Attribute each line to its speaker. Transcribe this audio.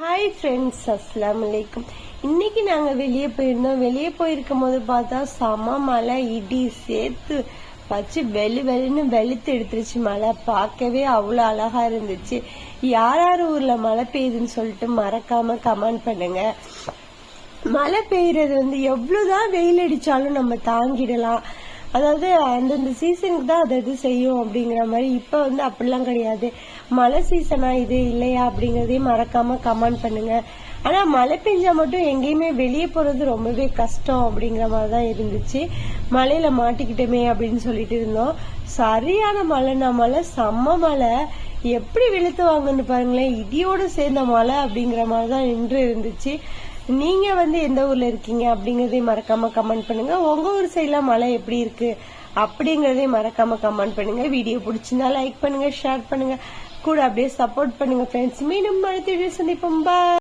Speaker 1: Hi friends அஸ்லாம் வலைக்கும் இன்னைக்கு நாங்கள் வெளியே போயிருந்தோம். வெளியே போயிருக்கும் போது பார்த்தா செம மழை இடி சேர்த்து வச்சு வெளு வெளுன்னு வெளுத்து எடுத்துருச்சு மழை. பார்க்கவே அவ்வளோ அழகா இருந்துச்சு. யார் யார் ஊர்ல மழை பெய்யுதுன்னு சொல்லிட்டு மறக்காம கமெண்ட் பண்ணுங்க. மழை பெய்யறது வந்து எவ்வளோதான் வெயில் அடிச்சாலும் நம்ம தாங்கிடலாம். அதாவது அந்தந்த சீசனுக்கு தான் அது அது செய்யும் அப்படிங்கிற மாதிரி இப்போ வந்து அப்படிலாம் கிடையாது. மழை சீசனா இது இல்லையா அப்படிங்கிறதையும் மறக்காம கமெண்ட் பண்ணுங்க. ஆனா மழை பெஞ்சா மட்டும் எங்கேயுமே வெளியே போறது ரொம்பவே கஷ்டம் அப்படிங்கிற மாதிரி தான் இருந்துச்சு. மழையில மாட்டிக்கிட்டோமே அப்படின்னு சொல்லிட்டு இருந்தோம். சரியான மழைனா மழை செம்ம மழை. எப்படி வெளுத்து வாங்கன்னு பாருங்களேன். இடியோட சேர்ந்த மழை அப்படிங்கிற மாதிரி தான் நின்று இருந்துச்சு. நீங்க வந்து எந்த ஊர்ல இருக்கீங்க அப்படிங்கறதையும் மறக்காம கமெண்ட் பண்ணுங்க. உங்க ஊர் சைட்ல மழை எப்படி இருக்கு அப்படிங்கறதையும் மறக்காம கமெண்ட் பண்ணுங்க. வீடியோ பிடிச்சிருந்தா லைக் பண்ணுங்க ஷேர் பண்ணுங்க. கூட அப்படியே சப்போர்ட் பண்ணுங்க ஃப்ரெண்ட்ஸ் மீண்டும் மழை சந்திப்போம். பாய்